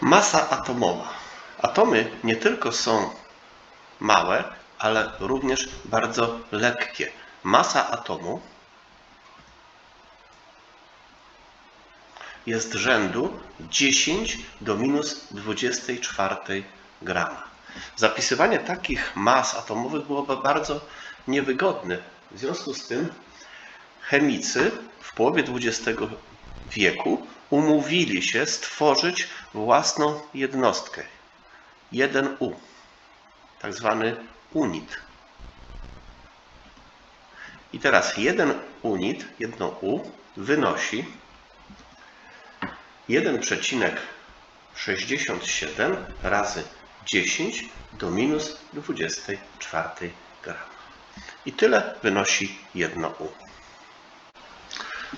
Masa atomowa. Atomy nie tylko są małe, ale również bardzo lekkie. Masa atomu jest rzędu 10 do minus 24 grama. Zapisywanie takich mas atomowych byłoby bardzo niewygodne. W związku z tym chemicy w połowie XX wieku umówili się stworzyć własną jednostkę 1U, tak zwany unit. I teraz jeden unit, jedno U wynosi 1,67 razy 10 do minus 24 grama. I tyle wynosi jedno U.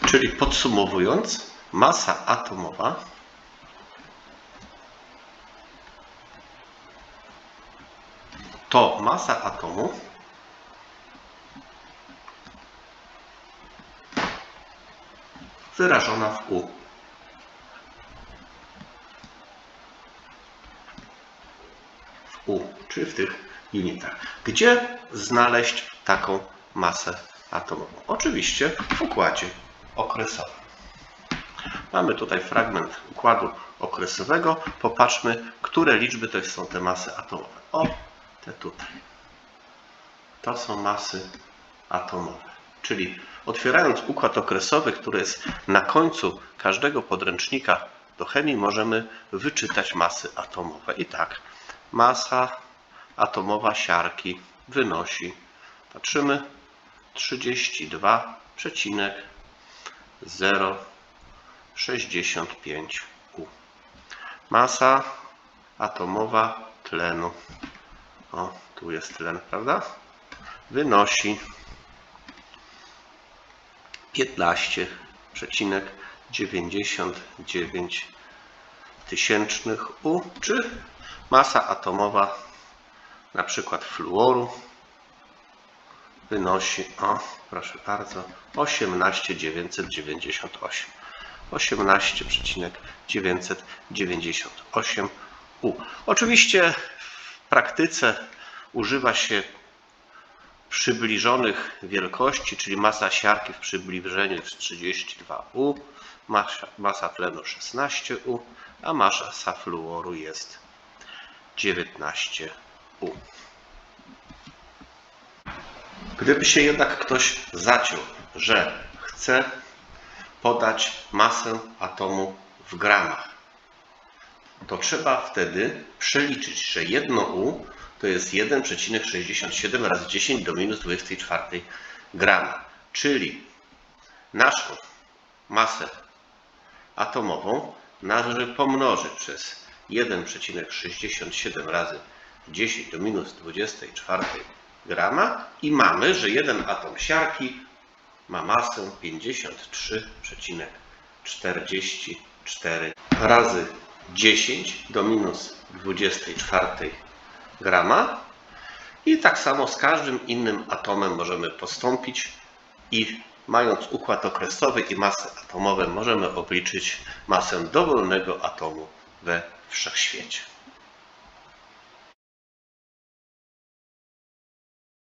Czyli podsumowując, masa atomowa to masa atomu wyrażona w U. W U, czyli w tych unitach. Gdzie znaleźć taką masę atomową? Oczywiście w układzie okresowym. Mamy tutaj fragment układu okresowego. Popatrzmy, które liczby to są te masy atomowe. O, te tutaj. To są masy atomowe. Czyli otwierając układ okresowy, który jest na końcu każdego podręcznika do chemii, możemy wyczytać masy atomowe. I tak, masa atomowa siarki wynosi, patrzymy, 32,0 65U. Masa atomowa tlenu. O, tu jest tlen, prawda? Wynosi 15,99 tysięcznych U, czy masa atomowa na przykład fluoru wynosi, o proszę bardzo, 18,998. 18,998 U. Oczywiście w praktyce używa się przybliżonych wielkości, czyli masa siarki w przybliżeniu jest 32U, masa, masa tlenu 16U, a masa fluoru jest 19U. Gdyby się jednak ktoś zaciął, że chce podać masę atomu w gramach, to trzeba wtedy przeliczyć, że jedno U to jest 1,67 razy 10 do minus 24 grama. Czyli naszą masę atomową należy pomnożyć przez 1,67 razy 10 do minus 24 grama i mamy, że jeden atom siarki ma masę 53,44 razy 10 do minus 24 grama. I tak samo z każdym innym atomem możemy postąpić i mając układ okresowy i masy atomowe możemy obliczyć masę dowolnego atomu we wszechświecie.